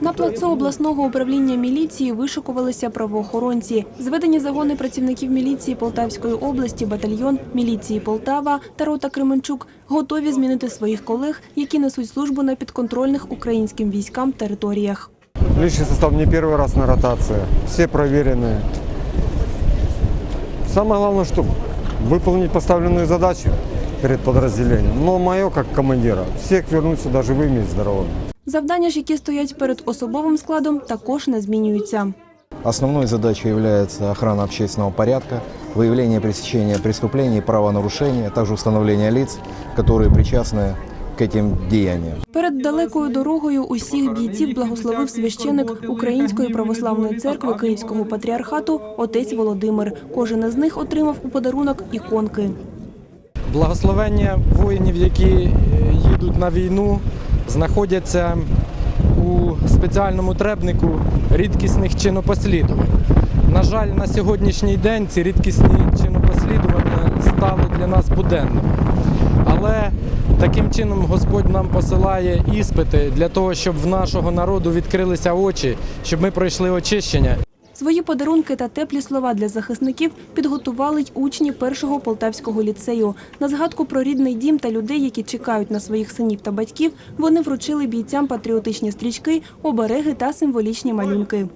На плацу обласного управління міліції вишикувалися правоохоронці. Зведені загони працівників міліції Полтавської області, батальйон міліції Полтава та рота Кременчук готові змінити своїх колег, які несуть службу на підконтрольних українським військам територіях. Личный состав не первый раз на ротации. Все проверенные. Самое главное, что выполнить поставленную задачу перед подразделением. Но мое, как командира, всех вернуть сюда живыми и здоровыми. Завдання ж, які стоять перед особовим складом, також не змінюються. Основной задачей является охрана общественного порядка, выявление и пресечения преступлений и правонарушений, а также установление лиц, которые причастны к этим деяниям. Перед далекою дорогою усіх бійців благословив священик Української православної церкви Київського патріархату отець Володимир. Кожен із них отримав у подарунок іконки. Благословення воїнів, які е, їдуть на війну, знаходяться у спеціальному требнику рідкісних чинопослідувань. На жаль, на сьогоднішній день ці рідкісні чинопослідування стали для нас буденними. Але таким чином Господь нам посилає іспити для того, щоб в нашого народу відкрилися очі, щоб ми пройшли очищення Свої подарунки та теплі слова для захисників підготували й учні першого полтавського ліцею. На згадку про рідний дім та людей, які чекають на своїх синів та батьків, вони вручили бійцям патріотичні стрічки, обереги та символічні малюнки.